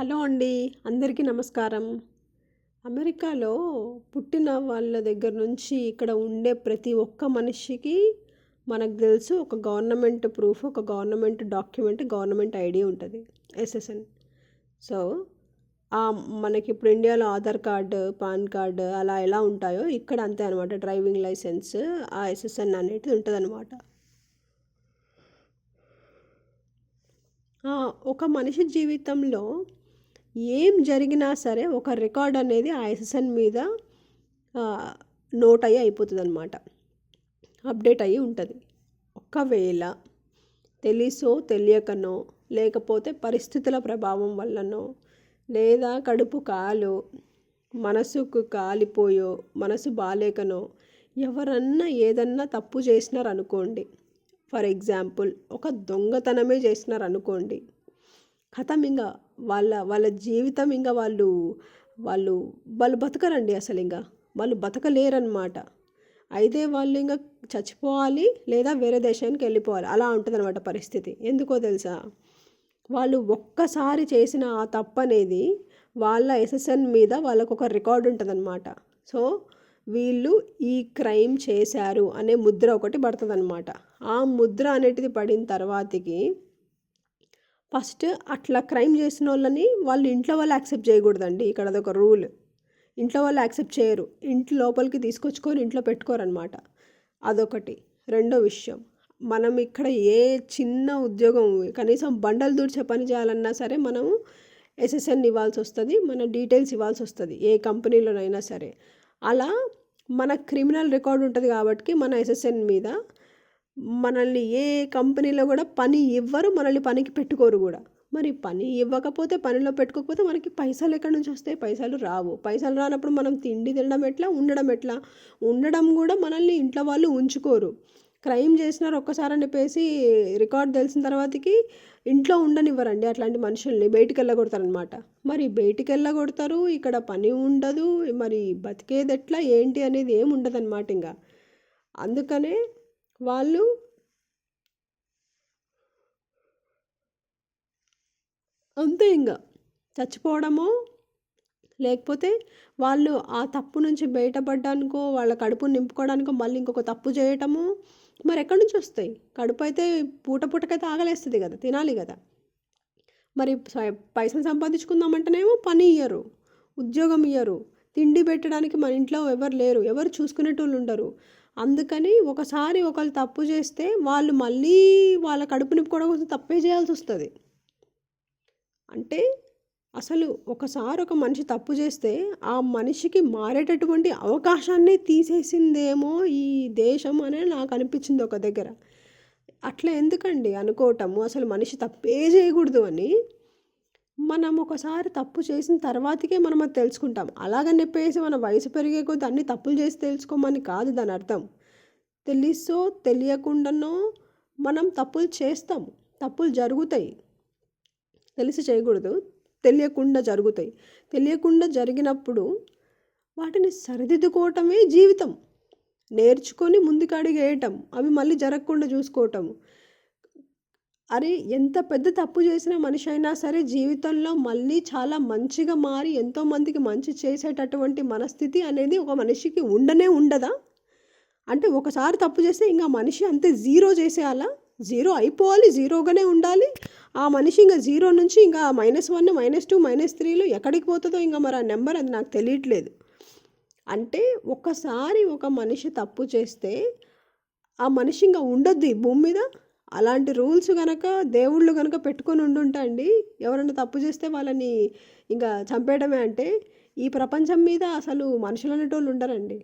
Hello అండి అందరికీ నమస్కారం. అమెరికాలో పుట్టిన వాళ్ళ దగ్గర నుంచి ఇక్కడ ఉండే ప్రతి ఒక్క మనిషికి మనకు తెలుసు ఒక గవర్నమెంట్ ప్రూఫ్ ఒక గవర్నమెంట్ డాక్యుమెంట్ గవర్నమెంట్ ఐడి ఉంటుంది ఎస్ఎస్ఎన్. సో మనకి ఇప్పుడు ఇండియాలో ఆధార్ కార్డు పాన్ కార్డు అలా ఎలా ఉంటాయో ఇక్కడ అంతే అనమాట డ్రైవింగ్ లైసెన్స్ ఆ ఎస్ఎస్ఎన్ అనేది ఉంటుంది అనమాట ఒక మనిషి జీవితంలో ఏం జరిగినా సరే ఒక రికార్డ్ అనేది ఆ ఎస్ఎస్ఎన్ మీద నోట్ అయ్యి అయిపోతుంది అనమాట అప్డేట్ అయ్యి ఉంటుంది. ఒకవేళ తెలుసో తెలియకనో లేకపోతే పరిస్థితుల ప్రభావం వల్లనో లేదా కడుపు కాలో మనసుకు కాలిపోయో మనసు బాలేకనో ఎవరన్నా ఏదన్నా తప్పు చేసినారనుకోండి ఫర్ ఎగ్జాంపుల్ ఒక దొంగతనమే చేసినారనుకోండి కథం ఇంకా వాళ్ళ వాళ్ళ జీవితం ఇంకా వాళ్ళు వాళ్ళు వాళ్ళు బతకరండి అసలు ఇంకా వాళ్ళు బతకలేరనమాట. అయితే వాళ్ళు ఇంకా చచ్చిపోవాలి లేదా వేరే దేశానికి వెళ్ళిపోవాలి. అలా ఉంటుంది అనమాట పరిస్థితి. ఎందుకో తెలుసా? వాళ్ళు ఒక్కసారి చేసిన ఆ తప్పు అనేది వాళ్ళ ఎస్ఎస్ఎన్ మీద వాళ్ళకు ఒక రికార్డు ఉంటుందన్నమాట. సో వీళ్ళు ఈ క్రైమ్ చేశారు అనే ముద్ర ఒకటి పడుతుంది అనమాట ఆ ముద్ర అనేటిది పడిన తర్వాతకి ఫస్ట్ అట్లా క్రైమ్ చేసిన వాళ్ళని వాళ్ళు ఇంట్లో వాళ్ళు యాక్సెప్ట్ చేయకూడదండి. ఇక్కడ అదొక రూల్. ఇంట్లో వాళ్ళు యాక్సెప్ట్ చేయరు. ఇంటి లోపలికి తీసుకొచ్చుకొని ఇంట్లో పెట్టుకోరనమాట అదొకటి. రెండో విషయం. మనం ఇక్కడ ఏ చిన్న ఉద్యోగం కనీసం బండలు దూడ్చే పని చేయాలన్నా సరే మనము ఎస్ఎస్ఎన్ ఇవ్వాల్సి వస్తుంది మన డీటెయిల్స్ ఇవ్వాల్సి వస్తుంది ఏ కంపెనీలోనైనా సరే. అలా మన క్రిమినల్ రికార్డు ఉంటుంది కాబట్టి మన ఎస్ఎస్ఎన్ మీద మనల్ని ఏ కంపెనీలో కూడా పని ఇవ్వరు మనల్ని పనికి పెట్టుకోరు కూడా. మరి పని ఇవ్వకపోతే పనిలో పెట్టుకోకపోతే మనకి పైసలు ఎక్కడి నుంచి వస్తాయి? పైసలు రావు. పైసలు రానప్పుడు మనం తిండి తినడం ఎట్లా? ఉండడం ఎట్లా? ఉండడం కూడా మనల్ని ఇంట్లో వాళ్ళు ఉంచుకోరు. క్రైమ్ చేసినారు ఒక్కసారి అని చెప్పేసి రికార్డ్ తెలిసిన తర్వాతకి ఇంట్లో ఉండనివ్వరండి. అట్లాంటి మనుషుల్ని బయటికి వెళ్ళగొడతారనమాట మరి బయటికి వెళ్ళగొడతారు ఇక్కడ పని ఉండదు మరి బతికేది ఎట్లా ఏంటి అనేది ఏమి ఉండదు అనమాట ఇంకా అందుకనే వాళ్ళు అంతే ఇంకా చచ్చిపోవడమో లేకపోతే వాళ్ళు ఆ తప్పు నుంచి బయటపడ్డానికో వాళ్ళ కడుపు నింపుకోవడానికో మళ్ళీ ఇంకొక తప్పు చేయటము మరి ఎక్కడి నుంచి వస్తాయి? కడుపు అయితే పూట పూటకైతే ఆగలేస్తుంది కదా తినాలి కదా. మరి పైసలు సంపాదించుకుందామంటేనేమో పని ఇయ్యరు ఉద్యోగం ఇయ్యరు తిండి పెట్టడానికి మన ఇంట్లో ఎవరు లేరు ఎవరు చూసుకునేటోళ్ళు ఉండరు. అందుకని ఒకసారి ఒకళ్ళు తప్పు చేస్తే వాళ్ళు మళ్ళీ వాళ్ళ కడుపు నింపుకోవడం కోసం తప్పే చేయాల్సి వస్తుంది. అంటే అసలు ఒకసారి ఒక మనిషి తప్పు చేస్తే ఆ మనిషికి మారేటటువంటి అవకాశాన్ని తీసేసిందేమో ఈ దేశం అనే నాకు అనిపించింది ఒక దగ్గర. అట్లా ఎందుకండి అనుకోవటము? అసలు మనిషి తప్పే చేయకూడదు అని మనం ఒకసారి తప్పు చేసిన తర్వాతకే మనం అది తెలుసుకుంటాం. అలాగని చెప్పేసి మన వయసు పెరిగే కొద్ది అన్ని తప్పులు చేసి తెలుసుకోమని కాదు దాని అర్థం. తెలుసో తెలియకుండానో మనం తప్పులు చేస్తాం. తప్పులు జరుగుతాయి. తెలిసి చేయకూడదు. తెలియకుండా జరుగుతాయి. తెలియకుండా జరిగినప్పుడు వాటిని సరిదిద్దుకోవటమే జీవితం. నేర్చుకొని ముందుకు అడిగేయటం అవి మళ్ళీ జరగకుండా చూసుకోవటం. అరే ఎంత పెద్ద తప్పు చేసిన మనిషి అయినా సరే జీవితంలో మళ్ళీ చాలా మంచిగా మారి ఎంతోమందికి మంచి చేసేటటువంటి మనస్థితి అనేది ఒక మనిషికి ఉండనే ఉండదా? అంటే ఒకసారి తప్పు చేస్తే ఇంకా మనిషి అంతే జీరో చేసేయాలా? జీరో అయిపోవాలి జీరోగానే ఉండాలి. ఆ మనిషి ఇంకా జీరో నుంచి ఇంకా minus one minus two minus త్రీలో ఎక్కడికి పోతుందో ఇంకా మరి ఆ నెంబర్ అది నాకు తెలియట్లేదు. అంటే ఒక్కసారి ఒక మనిషి తప్పు చేస్తే ఆ మనిషి ఇంకా ఉండొద్దు ఈ భూమి మీద. అలాంటి రూల్స్ కనుక దేవుళ్ళు కనుక పెట్టుకొని ఉండుంటా అండి. ఎవరైనా తప్పు చేస్తే వాళ్ళని ఇంకా చంపేయడమే అంటే ఈ ప్రపంచం మీద అసలు మనుషులు అనేటోళ్ళు ఉండరండి.